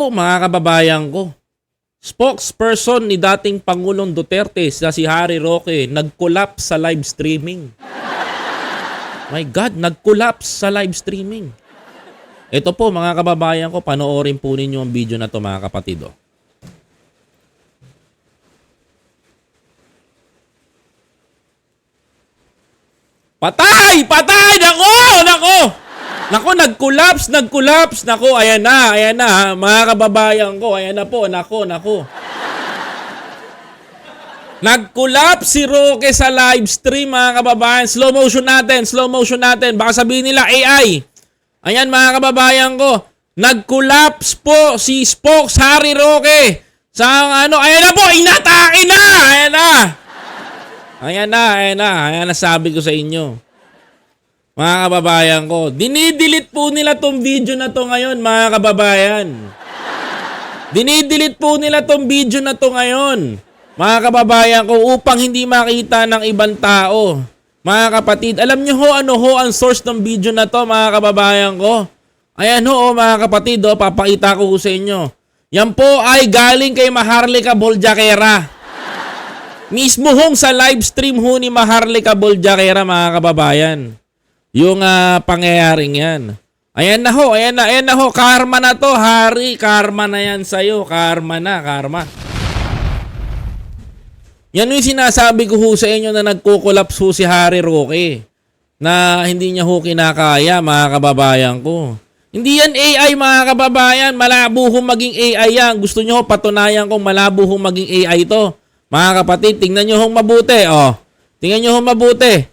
po mga kababayan ko. Spokesperson ni dating Pangulong Duterte na si Harry Roque nag-collapse sa live streaming. My God, nag-collapse sa live streaming. Ito po mga kababayan ko, panoorin po ninyo ang video na to mga kapatid. Oh. Patay! Patay! Nako! Nako! Nako, nag-collapse, nag-collapse. Nako, ayan na, ayan na. Mga kababayan ko, ayan na po. Nako, nako. Nag-collapse si Roque sa live stream, mga kababayan. Slow motion natin, slow motion natin. Baka sabihin nila AI. Ayan, mga kababayan ko. Nag-collapse po si Spokes Harry Roque. Sa ano, ayan na po, inatake na! Ayan na! Ayan na, ayan na. Ayan na sabi ko sa inyo. Mga kababayan ko, dinidelete po nila tong video na to ngayon, mga kababayan. Dinidelete po nila tong video na to ngayon, mga kababayan ko, upang hindi makita ng ibang tao. Mga kapatid, alam nyo ho ano ho ang source ng video na to, mga kababayan ko? Ayan ho, oh, mga kapatid, oh, papakita ko ho sa inyo. Yan po ay galing kay Maharlika Boljakera. Mismo hong sa live stream ho ni Maharlika Boljakera, mga kababayan. Yung ah, pangyayaring yan. Ayan na ho, ayan na, ayan na ho. Karma na to, Hari. Karma na yan sa'yo. Karma na, karma. Yan yung sinasabi ko ho sa inyo na nagkukulaps ho si Harry Roque. Na hindi niya ho kinakaya, mga kababayan ko. Hindi yan AI, mga kababayan. Malabo ho maging AI yan. Gusto nyo ho patunayan kung malabo ho maging AI to. Mga kapatid, tingnan nyo ho mabuti. Oh. Tingnan nyo ho mabuti.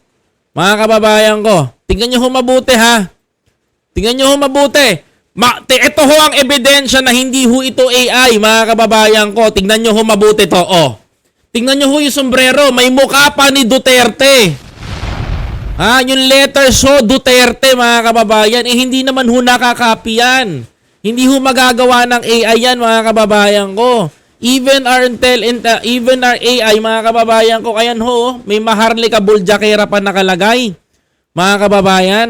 Mga kababayan ko, tingnan nyo ho mabuti ha. Tingnan nyo ho mabuti. Ma, ito ho ang ebidensya na hindi ho ito AI, mga kababayan ko. Tingnan nyo ho mabuti to. Oh. Tingnan nyo ho yung sombrero. May mukha pa ni Duterte. Ha, yung letters ho, Duterte, mga kababayan. Eh, hindi naman ho nakakapi yan. Hindi ho magagawa ng AI yan, mga kababayan ko. Even our intel, intel even our AI, mga kababayan ko, ayan ho, may Maharlika Boljakera pa nakalagay. Mga kababayan,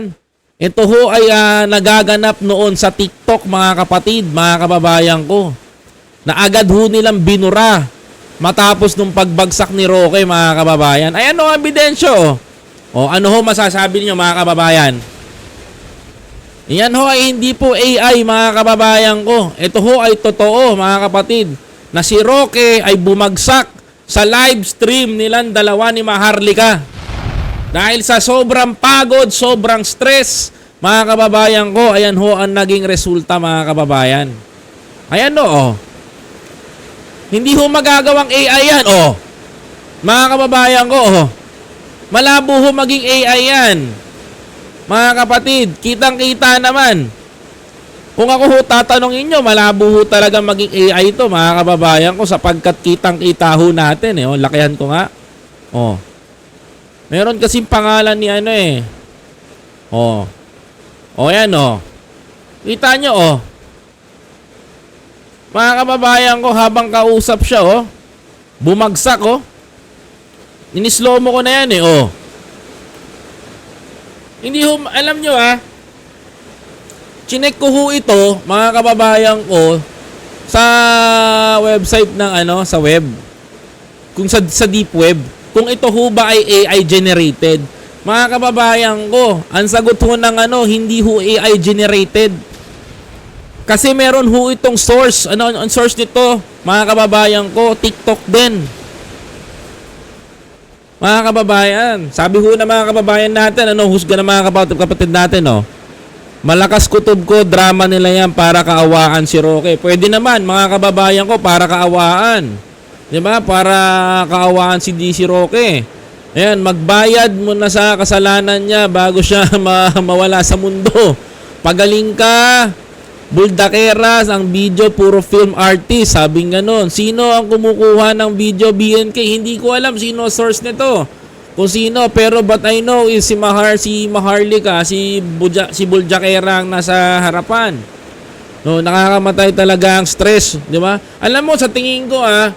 ito ho ay ah, nagaganap noon sa TikTok, mga kapatid, mga kababayan ko. Na agad ho nilang binura matapos nung pagbagsak ni Roque, mga kababayan. Ayan ho, ang ebidensyo. oh. O ano ho masasabi niyo mga kababayan? Yan ho ay hindi po AI mga kababayan ko. Ito ho ay totoo mga kapatid na si Roque ay bumagsak sa live stream nilang dalawa ni Maharlika. Dahil sa sobrang pagod, sobrang stress, mga kababayan ko, ayan ho ang naging resulta mga kababayan. Ayan ho, oh. Hindi ho magagawang AI yan, oh. Mga kababayan ko, oh. Malabo ho maging AI yan. Mga kapatid, kitang-kita naman. Kung ako ho tatanungin nyo, malabo ho talaga maging AI ito, mga kababayan ko, sapagkat kitang-kita ho natin. Eh. Oh, lakihan ko nga. Oh. Meron kasing pangalan ni ano eh. Oh. Oh, yan oh. Kita nyo oh. Mga kababayan ko, habang kausap siya oh. Bumagsak oh. Inislow mo ko na yan eh, oh. Hindi ho, alam nyo ah, chinek ko ho ito, mga kababayan ko, sa website ng ano, sa web. Kung sa, sa deep web, kung ito ho ba ay AI generated. Mga kababayan ko, ang sagot ho ng ano, hindi ho AI generated. Kasi meron ho itong source. Ano ang source nito? Mga kababayan ko, TikTok din. Mga kababayan, sabi ho na mga kababayan natin, ano, husga ng mga kapatid, kapatid natin, no? Malakas kutob ko, drama nila yan para kaawaan si Roque. Pwede naman, mga kababayan ko, para kaawaan. Ba? Para kaawaan si DC Roque. Ayan, magbayad muna sa kasalanan niya bago siya ma- mawala sa mundo. Pagaling ka, Buldakeras, ang video puro film artist, sabi nga nun. Sino ang kumukuha ng video BNK? Hindi ko alam sino source nito. Kung sino, pero but I know is si Mahar, si Maharlika, si Buja, si Buljakera ang nasa harapan. No, nakakamatay talaga ang stress, di ba? Alam mo sa tingin ko ah,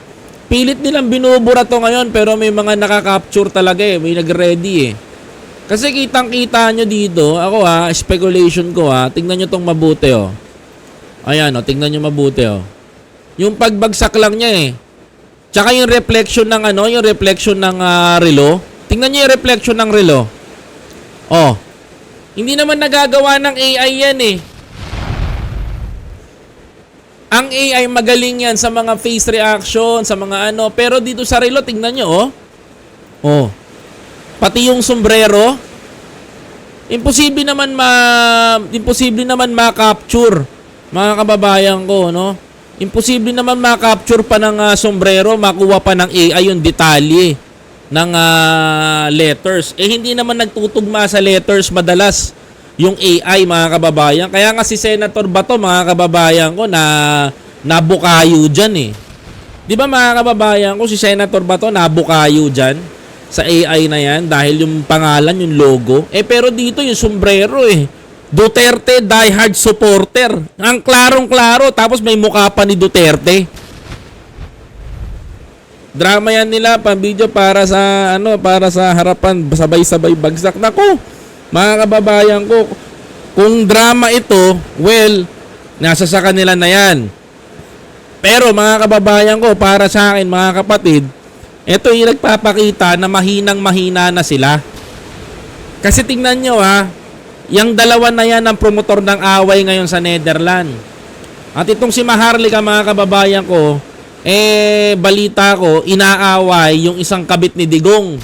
pilit nilang binubura to ngayon pero may mga nakaka-capture talaga eh, may nag-ready eh. Kasi kitang-kita nyo dito, ako ha, speculation ko ha, tingnan nyo tong mabuti oh. Ayan, o, tingnan nyo mabuti, o. Yung pagbagsak lang niya, eh. Tsaka yung reflection ng ano, yung reflection ng ah, relo. Tingnan nyo yung reflection ng relo. Oh. Hindi naman nagagawa ng AI yan, eh. Ang AI magaling yan sa mga face reaction, sa mga ano. Pero dito sa relo, tingnan nyo, oh. Oh. Pati yung sombrero, imposible naman ma imposible naman ma-capture mga kababayan ko, no? Imposible naman ma-capture pa ng ah, sombrero, makuha pa ng AI yung detalye ng ah, letters. Eh hindi naman nagtutugma sa letters madalas yung AI mga kababayan. Kaya nga si Senator Bato mga kababayan ko na nabukayo diyan eh. 'Di ba mga kababayan ko si Senator Bato nabukayo diyan sa AI na yan dahil yung pangalan, yung logo. Eh pero dito yung sombrero eh. Duterte diehard supporter. Ang klarong-klaro tapos may mukha pa ni Duterte. Drama yan nila, pang-video para sa ano, para sa harapan, sabay-sabay bagsak. Nako, mga kababayan ko, kung drama ito, well, nasa sa kanila na yan. Pero mga kababayan ko, para sa akin, mga kapatid, ito yung nagpapakita na mahinang mahina na sila. Kasi tingnan nyo ha, yung dalawa na yan ang promotor ng away ngayon sa Netherlands. At itong si Maharlika mga kababayan ko, eh balita ko, inaaway yung isang kabit ni Digong.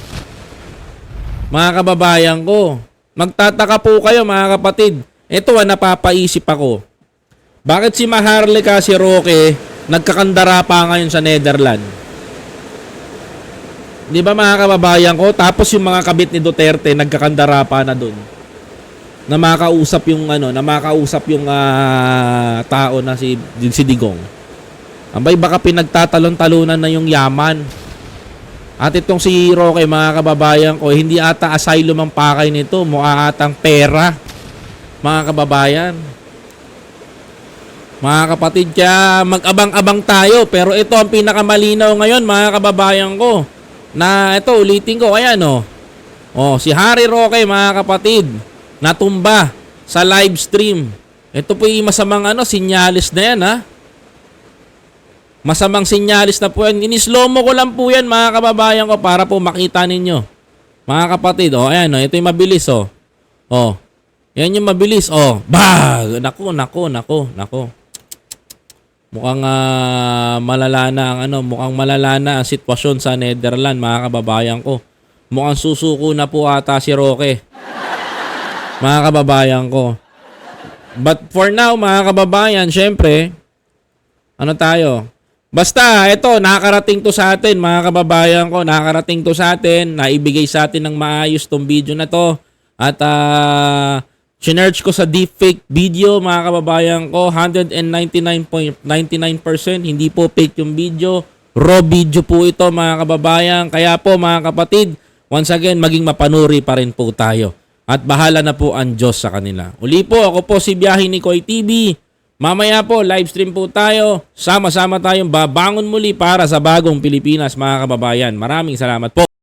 Mga kababayan ko, magtataka po kayo mga kapatid. Ito ang napapaisip ako. Bakit si Maharlika si Roque nagkakandara pa ngayon sa Netherlands? Di ba mga kababayan ko? Tapos yung mga kabit ni Duterte nagkakandara pa na doon. Na makausap yung ano, na makausap yung ah, tao na si si Digong. Ambay baka pinagtatalon-talunan na yung yaman. At itong si Roque mga kababayan ko, hindi ata asylum ang pakay nito, mukha atang pera. Mga kababayan. Mga kapatid, kaya mag-abang-abang tayo. Pero ito ang pinakamalinaw ngayon, mga kababayan ko na ito ulitin ko ayan oh. Oh, si Harry Roque mga kapatid natumba sa live stream. Ito po yung masamang ano sinyalis na yan ha. Masamang sinyalis na po yan. Inislow mo ko lang po yan mga kababayan ko para po makita ninyo. Mga kapatid, oh ayan oh, ito yung mabilis oh. Oh. Yan yung mabilis oh. Bag! Nako, nako, nako, nako. Mukhang ah, malala na ang ano, mukhang malala na ang sitwasyon sa Netherlands, mga kababayan ko. Mukhang susuko na po ata si Roque. Mga kababayan ko. But for now, mga kababayan, syempre, ano tayo? Basta, ito, nakakarating to sa atin, mga kababayan ko. Nakakarating to sa atin. Naibigay sa atin ng maayos tong video na to. At, ah, Sinerge ko sa deepfake video mga kababayan ko 199.99% hindi po fake yung video raw video po ito mga kababayan kaya po mga kapatid once again maging mapanuri pa rin po tayo at bahala na po ang Diyos sa kanila uli po ako po si Biyahe ni Koy TV mamaya po live stream po tayo. Sama-sama tayong babangon muli para sa bagong Pilipinas mga kababayan. Maraming salamat po